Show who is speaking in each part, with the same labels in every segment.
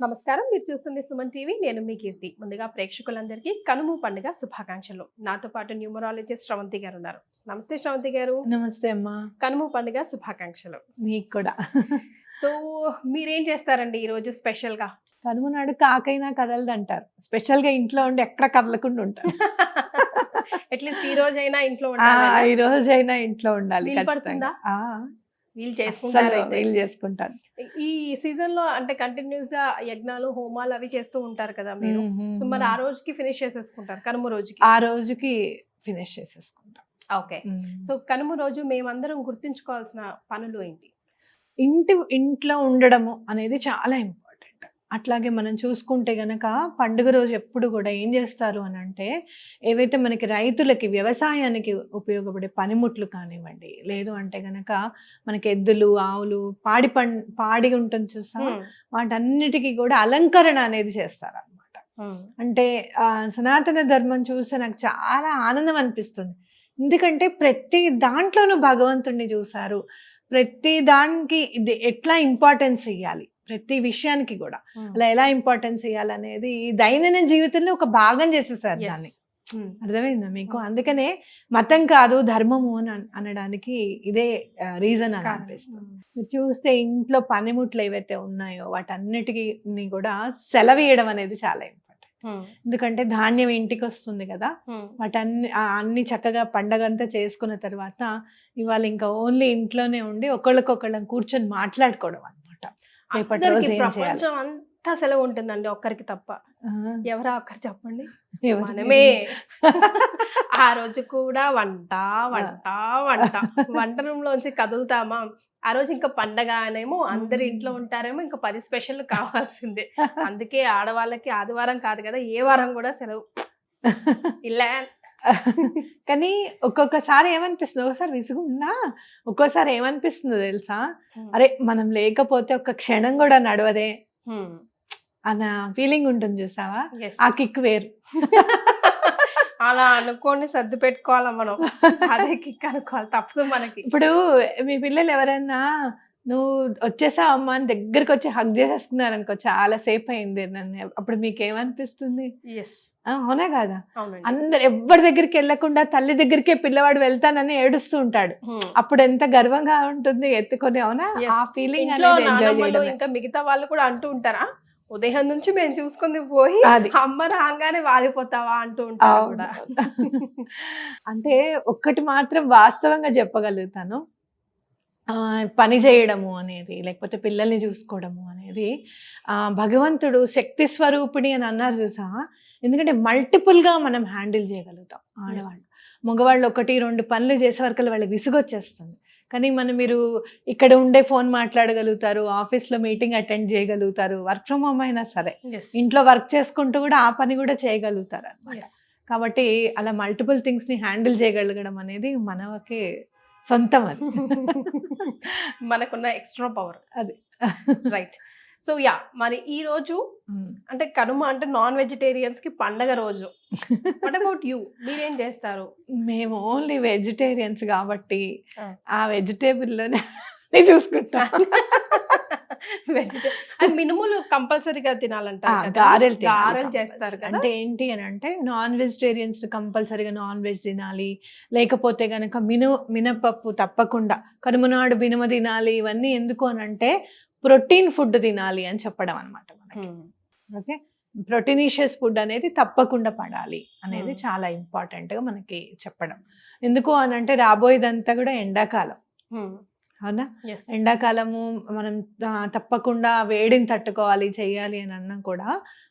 Speaker 1: నమస్కారం. మీరు చూస్తుంది సుమన్ టీవీ. నేను మీ కీర్తి. ముందుగా ప్రేక్షకులందరికీ కనుము పండుగ శుభాకాంక్షలు. నాతో పాటు న్యూమరాలజిస్ట్ శ్రవంతి గారు ఉన్నారు నమస్తే శ్రవంతి గారు.
Speaker 2: నమస్తే అమ్మా.
Speaker 1: కనుము పండుగ శుభాకాంక్షలు.
Speaker 2: మీకు కూడా.
Speaker 1: సో మీరేం చేస్తారండి ఈ రోజు స్పెషల్గా
Speaker 2: కనుమ నాడు కాకైనా కదలదు అంటారు స్పెషల్గా ఇంట్లో ఉండి ఎక్కడ కదలకుండా ఉంటారు.
Speaker 1: అట్లీస్ట్ ఈ రోజైనా ఇంట్లో ఉండాలి
Speaker 2: ఈ రోజు అయినా ఇంట్లో ఉండాలి
Speaker 1: వీళ్ళు చేసుకుంటారు.
Speaker 2: వీలు చేసుకుంటారు
Speaker 1: ఈ సీజన్లో అంటే కంటిన్యూస్గా యజ్ఞాలు హోమాలు అవి చేస్తూ ఉంటారు కదా మీరు సో మరి ఆ. రోజుకి ఫినిష్ చేసేసుకుంటారు కనుమ రోజుకి
Speaker 2: ఆ రోజుకి ఫినిష్ చేసేసుకుంటాం
Speaker 1: ఓకే. సో కనుమ రోజు మేమందరం గుర్తుంచుకోవాల్సిన పనులు ఏంటి
Speaker 2: ఇంటి ఇంట్లో ఉండడము అనేది చాలా ఇంపార్టెంట్ అట్లాగే మనం చూసుకుంటే గనక పండుగ రోజు ఎప్పుడు కూడా ఏం చేస్తారు అని అంటే ఏవైతే మనకి రైతులకి వ్యవసాయానికి ఉపయోగపడే పనిముట్లు కానివ్వండి. లేదు అంటే గనక మనకి ఎద్దులు ఆవులు పాడి పం పాడి ఉంటుంది చూసా? వాటన్నిటికీ కూడా అలంకరణ అనేది చేస్తారు అనమాట అంటే ఆ, సనాతన ధర్మం చూస్తే నాకు చాలా ఆనందం అనిపిస్తుంది. ఎందుకంటే ప్రతి దాంట్లోనూ భగవంతుణ్ణి చూశారు. ప్రతి దానికి ఇది ఎట్లా ఇంపార్టెన్స్ ఇవ్వాలి ప్రతి విషయానికి కూడా అలా ఎలా ఇంపార్టెన్స్ ఇవ్వాలనేది దైనందిన జీవితంలో ఒక భాగం చేసేసారు. దాన్ని. అర్థమైందా మీకు. అందుకనే మతం కాదు ధర్మము అని అన్- అనడానికి ఇదే రీజన్ అని. అనిపిస్తుంది చూస్తే ఇంట్లో పనిముట్లు ఏవైతే ఉన్నాయో వాటన్నిటికీ కూడా సెలవీయడం అనేది చాలా ఇంపార్టెంట్. ఎందుకంటే ధాన్యం ఇంటికి వస్తుంది కదా. వాటన్ని అన్ని చక్కగా పండగంతా చేసుకున్న తర్వాత ఇవాళ ఇంకా ఓన్లీ ఇంట్లోనే ఉండి ఒకళ్ళకొకళ్ళని కూర్చొని మాట్లాడుకోవడం రేపటి
Speaker 1: అందరికీ
Speaker 2: రోజు ఏం చేయాలి?
Speaker 1: ప్రపంచం అంతా సెలవు ఉంటుందండి ఒక్కరికి తప్ప. ఎవరా ఒక్కరు చెప్పండి? మనమే. ఆ రోజు కూడా వంట వంట వంట. వంట రూమ్ లోంచి కదులుతామా? ఆ రోజు ఇంకా పండగ అనేమో అందరు ఇంట్లో ఉంటారేమో ఇంకా పది స్పెషల్ కావాల్సిందే. అందుకే ఆడవాళ్ళకి ఆదివారం కాదు కదా ఏ వారం కూడా సెలవు. ఇలా
Speaker 2: కానీ ఒక్కొక్కసారి ఏమనిపిస్తుంది? ఒకసారి విసుగున్నా ఒక్కోసారి ఏమనిపిస్తుందో తెలుసా? అరే మనం లేకపోతే ఒక క్షణం కూడా నడవదే. అన్న ఫీలింగ్ ఉంటుంది చూసావా. ఆ కిక్ వేరు.
Speaker 1: అలా అనుకోని సర్ది పెట్టుకోవాలా మనం? అదే కిక్ అనుకోవాలి తప్పదు మనకి.
Speaker 2: ఇప్పుడు మీ పిల్లలు ఎవరైనా నువ్వు వచ్చేసావు అమ్మ అని దగ్గరికి వచ్చి హగ్ చేసేసుకున్నారు అనుకో చాలా సేపు అయింది నన్ను. అప్పుడు మీకు ఏమనిపిస్తుంది
Speaker 1: ఎస్
Speaker 2: ఆ, అవునా కాదా? అందరు ఎవరి దగ్గరికి వెళ్ళకుండా తల్లి దగ్గరికే పిల్లవాడు వెళ్తానని ఏడుస్తూ ఉంటాడు.
Speaker 1: Hmm.
Speaker 2: అప్పుడు ఎంత గర్వంగా ఉంటుంది ఎత్తుకొని అవునా. ఆ ఫీలింగ్
Speaker 1: ఇంకా మిగతా వాళ్ళు కూడా అంటూ ఉంటారా? ఉదయం నుంచి మేము చూసుకుంది పోయి. అమ్మ రాగానే వాలిపోతావా అంటూ ఉంటారు కూడా.
Speaker 2: అంటే ఒక్కటి మాత్రం వాస్తవంగా చెప్పగలుగుతాను. పని చేయడము అనేది లేకపోతే పిల్లల్ని చూసుకోవడము అనేది ఆ, భగవంతుడు శక్తి స్వరూపిణి అని అన్నారు చూసా? ఎందుకంటే multiple గా మనం హ్యాండిల్ చేయగలుగుతాం ఆడవాళ్ళు. మగవాళ్ళు ఒకటి రెండు పనులు చేసే వరకు వాళ్ళకి విసుగొచ్చేస్తుంది. కానీ మనం మీరు ఇక్కడ ఉండే ఫోన్ మాట్లాడగలుగుతారు ఆఫీస్లో మీటింగ్ అటెండ్ చేయగలుగుతారు వర్క్ ఫ్రమ్ హోమ్ అయినా సరే. ఇంట్లో వర్క్ చేసుకుంటూ కూడా ఆ పని కూడా చేయగలుగుతారు అన్నమాట
Speaker 1: Yes.
Speaker 2: కాబట్టి అలా మల్టిపుల్ థింగ్స్ని హ్యాండిల్ చేయగలగడం అనేది మనకి సొంతం అది
Speaker 1: మనకున్న ఎక్స్ట్రా పవర్
Speaker 2: అది.
Speaker 1: రైట్ సో యా మరి ఈ రోజు. అంటే కనుమ అంటే నాన్ వెజిటేరియన్స్కి పండగ రోజు. వాట్ అబౌట్ యూ మీరేం చేస్తారు?
Speaker 2: మేము ఓన్లీ వెజిటేరియన్స్ కాబట్టి
Speaker 1: ఆ.
Speaker 2: ఆ వెజిటేబుల్లోనే చూసుకుంటాం.
Speaker 1: వెజిటే అండ్ మినుములు కంపల్సరీగా కదా?
Speaker 2: గారెలు
Speaker 1: గారెలు. చేస్తారు
Speaker 2: అంటే ఏంటి అని అంటే నాన్ వెజిటేరియన్స్ కంపల్సరీగా నాన్ వెజ్ తినాలి లేకపోతే గనక మిను మినపప్పు తప్పకుండా కనుమనాడు మినుమ తినాలి ఇవన్నీ ఎందుకు అని అంటే ప్రోటీన్ ఫుడ్ తినాలి అని చెప్పడం అనమాట మనకి. ఓకే ప్రోటీనిషియస్ ఫుడ్ అనేది తప్పకుండా పడాలి అనేది. చాలా ఇంపార్టెంట్గా మనకి చెప్పడం ఎందుకు అని అంటే రాబోయేదంతా కూడా ఎండాకాలం. అవునా. ఎండాకాలము మనం తప్పకుండా వేడిని తట్టుకోవాలి చేయాలి అని అన్నా కూడా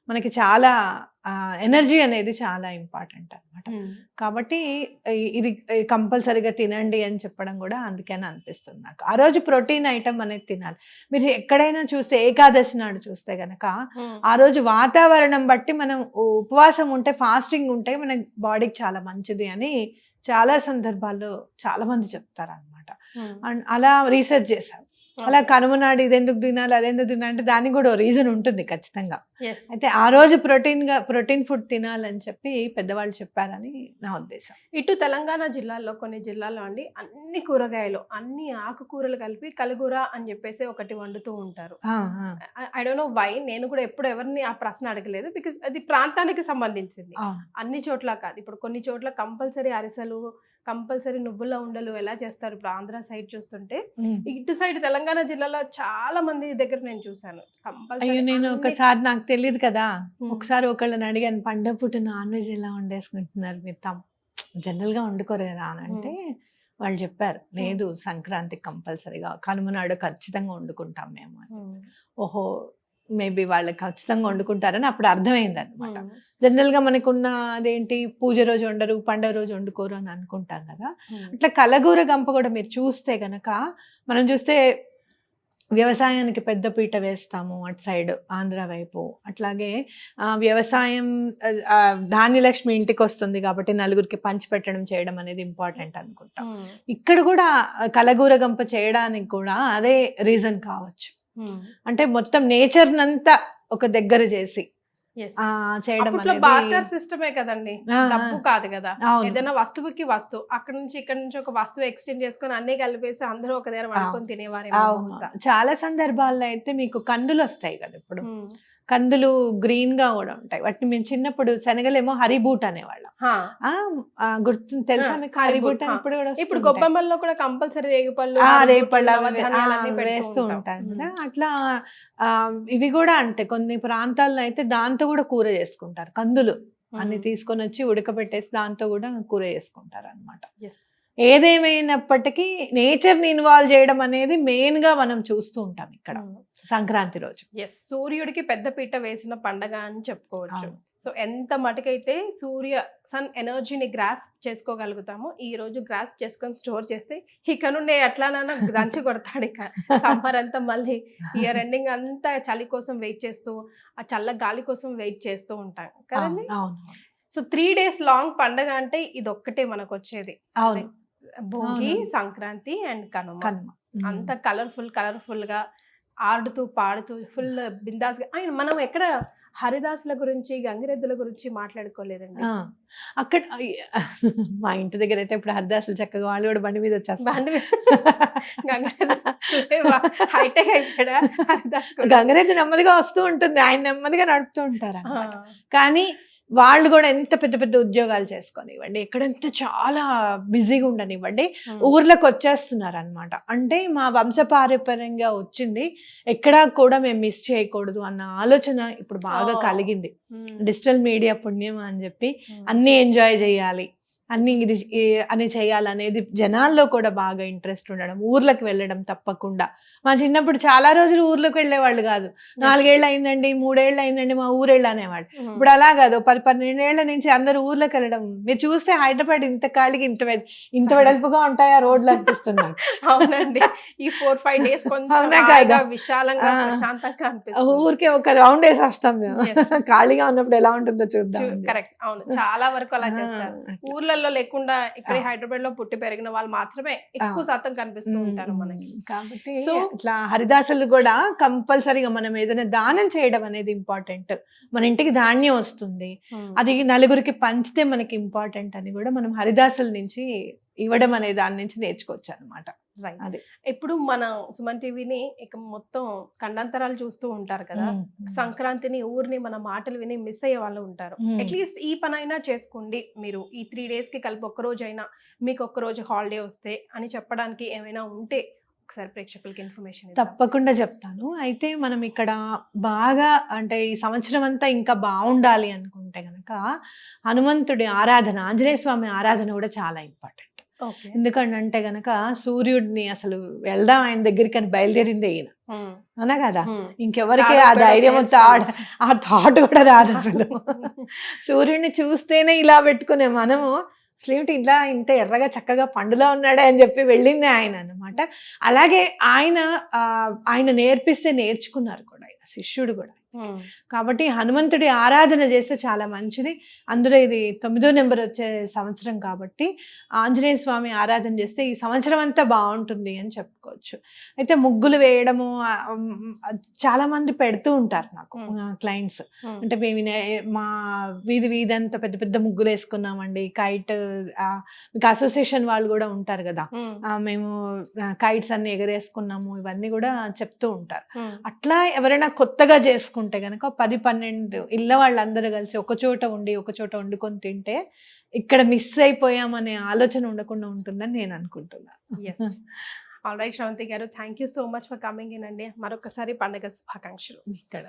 Speaker 2: మనకి చాలా ఎనర్జీ అనేది చాలా ఇంపార్టెంట్ అన్నమాట
Speaker 1: Hmm.
Speaker 2: కాబట్టి ఇది కంపల్సరీగా తినండి అని చెప్పడం కూడా అందుకని అనిపిస్తుంది నాకు ఆ రోజు ప్రోటీన్ ఐటమ్ అనేది తినాలి మీరు ఎక్కడైనా చూస్తే ఏకాదశి నాడు చూస్తే గనక. ఆ రోజు వాతావరణం బట్టి మనం ఉపవాసం ఉంటే ఫాస్టింగ్ ఉంటే మన బాడీకి చాలా మంచిది అని చాలా సందర్భాల్లో చాలా మంది చెప్తారు అనమాట. అండ్ అలా రీసెర్చ్ చేశారు అలా కనుమనాడు ఇది ఎందుకు తినాలి అదెందుకు తినాలి అంటే దానికి కూడా రీజన్ ఉంటుంది ఖచ్చితంగా. అయితే ఆ రోజు ప్రోటీన్గా ప్రోటీన్ ఫుడ్ తినాలని చెప్పి పెద్దవాళ్ళు చెప్పారని నా ఉద్దేశం.
Speaker 1: ఇటు తెలంగాణ జిల్లాల్లో కొన్ని జిల్లాల్లో అండి అన్ని కూరగాయలు అన్ని ఆకుకూరలు కలిపి కలుగుర అని చెప్పేసి ఒకటి వండుతూ ఉంటారు. ఐ డోంట్ నో వై నేను కూడా ఎప్పుడు ఎవరిని ఆ ప్రశ్న అడగలేదు బికాస్ అది ప్రాంతానికి సంబంధించింది. అన్ని చోట్ల కాదు ఇప్పుడు కొన్ని చోట్ల కంపల్సరీ అరిసెలు కంపల్సరీ నువ్వుల ఉండలు ఎలా చేస్తారు? ఇప్పుడు ఆంధ్ర సైడ్ చూస్తుంటే. ఇటు సైడ్ తెలంగాణ జిల్లాలో చాలా మంది దగ్గర నేను చూసాను కంపల్సరీ
Speaker 2: నేను ఒకసారి నాకు తెలియదు కదా. ఒకసారి ఒకళ్ళని అడిగాను పండగ పూట నాన్ వెజ్ ఎలా వండేసుకుంటున్నారు? మీరు తమ్ జనరల్గా వండుకోరు కదా అని అంటే వాళ్ళు చెప్పారు లేదు సంక్రాంతికి కంపల్సరీగా కనుమనాడు ఖచ్చితంగా వండుకుంటాం మేము అని ఓహో మేబీ వాళ్ళకి ఖచ్చితంగా వండుకుంటారని అప్పుడు అర్థమైంది అనమాట జనరల్గా మనకున్న అదేంటి పూజ రోజు వండరు పండగ రోజు వండుకోరు అని అనుకుంటాం కదా. అట్లా కలగూర గంప కూడా మీరు చూస్తే గనక మనం చూస్తే వ్యవసాయానికి పెద్ద పీట వేస్తాము అటు సైడ్ ఆంధ్ర వైపు. అట్లాగే ఆ, వ్యవసాయం ధాన్యలక్ష్మి ఇంటికి వస్తుంది కాబట్టి నలుగురికి పంచి పెట్టడం చేయడం అనేది ఇంపార్టెంట్ అనుకుంటాం. ఇక్కడ కూడా కలగూర గంప చేయడానికి కూడా అదే రీజన్ కావచ్చు. అంటే మొత్తం నేచర్ నంతా ఒక దగ్గర చేసి చేయడం
Speaker 1: బార్టర్ సిస్టమే కదండి. డబ్బు కాదు కదా. ఏదైనా వస్తువుకి వస్తువు. అక్కడ నుంచి ఇక్కడ నుంచి ఒక వస్తువు ఎక్స్చేంజ్ చేసుకొని అన్ని కలిపేసి అందరూ ఒక దగ్గర వండుకొని బహుశా.
Speaker 2: చాలా సందర్భాల్లో అయితే మీకు కందులు వస్తాయి కదా ఇప్పుడు.
Speaker 1: ఉమ్.
Speaker 2: కందులు గ్రీన్గా కూడా ఉంటాయి వాటిని మేము చిన్నప్పుడు శనగలేమో హరిబూట్ అనేవాళ్ళం గుర్తు తెలుసా మీకు
Speaker 1: హరిబూట్,
Speaker 2: అని. ఇప్పుడు కూడా
Speaker 1: ఇప్పుడు. గొబ్బెమ్మల్లో కూడా కంపల్సరీ రేగుపళ్ళు పెడుతూ
Speaker 2: వేస్తూ
Speaker 1: ఉంటాం.
Speaker 2: ఉంటారు
Speaker 1: ఉమ్.
Speaker 2: కదా అట్లా ఆ, ఇవి కూడా అంటే కొన్ని ప్రాంతాల్లో అయితే దాంతో కూడా కూర చేసుకుంటారు కందులు అన్ని. తీసుకొని వచ్చి ఉడకబెట్టేసి దాంతో కూడా కూర చేసుకుంటారు అనమాట. ఏదేమైనప్పటికీ నేచర్ని ఇన్వాల్వ్ చేయడం అనేది మెయిన్గా మనం చూస్తూ ఉంటాం ఇక్కడ. సంక్రాంతి రోజు
Speaker 1: ఎస్ సూర్యుడికి పెద్ద పీట వేసిన పండగ అని చెప్పుకోవచ్చు. సో ఎంత మటుకైతే సూర్య సన్ ఎనర్జీని గ్రాస్ చేసుకోగలుగుతామో ఈ రోజు గ్రాస్ చేసుకొని స్టోర్ చేస్తే ఇక నుండి ఎట్లానైనా దంచి కొడతాడు ఇక. సమ్మర్ అంతా మళ్ళీ ఇయర్ ఎండింగ్ అంతా చలి కోసం వెయిట్ చేస్తూ ఆ చల్ల గాలి కోసం వెయిట్ చేస్తూ ఉంటాం. కదండి? సో త్రీ డేస్ లాంగ్ పండగ అంటే ఇది ఒక్కటే మనకు వచ్చేది భోగి. సంక్రాంతి అండ్ కనుమ. అంత కలర్ఫుల్ కలర్ఫుల్గా ఆడుతూ పాడుతూ ఫుల్ బిందాస్ ఆయన మనం ఎక్కడ హరిదాసుల గురించి గంగిరెద్దుల గురించి మాట్లాడుకోలేదండి
Speaker 2: అక్కడ మా ఇంటి దగ్గర అయితే ఇప్పుడు హరిదాసులు చక్కగా వాళ్ళు కూడా బండి మీద వచ్చేస్తారు
Speaker 1: బండి హైటెక్ కూడా?
Speaker 2: గంగరెద్దు నెమ్మదిగా వస్తూ ఉంటుంది ఆయన నెమ్మదిగా నడుపుతూ ఉంటారు. కానీ వాళ్ళు కూడా ఎంత పెద్ద పెద్ద ఉద్యోగాలు చేసుకొనివ్వండి ఎక్కడంతా చాలా బిజీగా ఉండనివ్వండి ఊర్లోకి వచ్చేస్తున్నారు అనమాట అంటే మా వంశపారంపర్యంగా వచ్చింది ఎక్కడా కూడా మేము మిస్ చేయకూడదు అన్న ఆలోచన ఇప్పుడు బాగా. కలిగింది. డిజిటల్ మీడియా పుణ్యం అని చెప్పి అన్ని ఎంజాయ్ చేయాలి. అన్ని ఇది అని చేయాలనేది జనాల్లో కూడా బాగా ఇంట్రెస్ట్ ఉండడం ఊర్లకు వెళ్ళడం తప్పకుండా. మా చిన్నప్పుడు చాలా రోజులు ఊర్లోకి వెళ్ళేవాళ్ళు కాదు. నాలుగేళ్ళు అయిందండి మూడేళ్ళు అయిందండి మా ఊరేళ్ళు
Speaker 1: ఉమ్,
Speaker 2: ఇప్పుడు అలా కాదు పది పన్నెండేళ్ళ నుంచి అందరూ ఊర్లోకి వెళ్ళడం. మీరు చూస్తే హైదరాబాద్ ఇంత ఖాళీగా ఇంత ఇంత వెడల్పుగా ఉంటాయా రోడ్లు అనిపిస్తున్నాయి
Speaker 1: అవునండి. ఈ ఫోర్ ఫైవ్ డేస్ కొంచెం? విశాలంగా. ప్రశాంతంగా అనిపిస్తుంది.
Speaker 2: ఊరికే ఒక రౌండ్ వేసి వస్తాం మేము. ఖాళీగా ఉన్నప్పుడు ఎలా ఉంటుందో చూద్దాం.
Speaker 1: కరెక్ట్. అవును. చాలా వరకు అలా చేస్తారు.
Speaker 2: ఆ,
Speaker 1: ఊర్లలో లేకుండా ఇక్కడ. హైదరాబాద్లో పుట్టి పెరిగిన వాళ్ళు మాత్రమే ఎక్కువ. శాతం కనిపిస్తూ ఉంటారు. మనకి
Speaker 2: కాబట్టి
Speaker 1: So-
Speaker 2: ఇట్లా హరిదాసులు కూడా కంపల్సరీగా మనం ఏదైనా దానం చేయడం అనేది ఇంపార్టెంట్ మన ఇంటికి ధాన్యం వస్తుంది అది నలుగురికి పంచితే మనకి ఇంపార్టెంట్ అని కూడా మనం హరిదాసుల నుంచి ఇవ్వడం అనే దాని నుంచి నేర్చుకోవచ్చు అనమాట.
Speaker 1: ఇప్పుడు మన సుమన్ టీవీని ఇక మొత్తం ఖండాంతరాలు చూస్తూ ఉంటారు కదా సంక్రాంతిని ఊరిని మన మాటలు విని మిస్ అయ్యే వాళ్ళు ఉంటారు. అట్లీస్ట్ ఈ పని అయినా చేసుకోండి మీరు. ఈ త్రీ డేస్కి కలిపి ఒక్క రోజు అయినా మీకు ఒక్క రోజు హాలిడే వస్తే అని చెప్పడానికి ఏమైనా ఉంటే ఒకసారి ప్రేక్షకులకి ఇన్ఫర్మేషన్
Speaker 2: తప్పకుండా చెప్తాను. అయితే మనం ఇక్కడ బాగా అంటే ఈ సంవత్సరం అంతా ఇంకా బాగుండాలి అనుకుంటే గనక హనుమంతుడి ఆరాధన ఆంజనేయ స్వామి ఆరాధన కూడా చాలా ఇంపార్టెంట్. ఎందుకంటే గనక సూర్యుడిని అసలు వెళ్దాం ఆయన దగ్గరికి అని బయలుదేరింది ఈయన. అనా కదా? ఇంకెవరికి ఆ ధైర్యం థాట్ ఆ థాట్ కూడా రాదు అసలు. సూర్యుడిని చూస్తేనే ఇలా పెట్టుకునే మనము అసలు ఏమిటి ఇలా ఇంత ఎర్రగా చక్కగా పండులో ఉన్నాడే అని చెప్పి వెళ్ళింది ఆయన అన్నమాట. అలాగే ఆయన ఆ, ఆయన నేర్పిస్తే నేర్చుకున్నారు కూడా శిష్యుడు కూడా. కాబట్టి హనుమంతుడి ఆరాధన చేస్తే చాలా మంచిది. అందులో ఇది తొమ్మిదో నెంబర్ వచ్చే సంవత్సరం కాబట్టి ఆంజనేయ స్వామి ఆరాధన చేస్తే ఈ సంవత్సరం అంతా బాగుంటుంది అని చెప్పుకోవచ్చు. అయితే ముగ్గులు వేయడము చాలా మంది పెడుతూ ఉంటారు నాకు. క్లయింట్స్. అంటే మేము మా వీధి వీధి అంతా పెద్ద పెద్ద ముగ్గులు వేసుకున్నామండి. కైట్ మీకు అసోసియేషన్ వాళ్ళు కూడా ఉంటారు కదా. మేము కైట్స్ అన్ని ఎగరేసుకున్నాము. ఇవన్నీ కూడా చెప్తూ ఉంటారు. అట్లా ఎవరైనా కొత్తగా చేసుకుంటే గనక పది పన్నెండు ఇళ్ళ వాళ్ళందరూ కలిసి ఒక చోట ఉండి ఒక చోట వండుకొని తింటే ఇక్కడ మిస్ అయిపోయామనే ఆలోచన ఉండకుండా ఉంటుందని నేను అనుకుంటున్నా.
Speaker 1: ఎస్ ఆల్ రైట్ శ్రవంతి గారు thank you so much for coming in అండి. మరొకసారి పండగ శుభాకాంక్షలు.
Speaker 2: ఇక్కడ.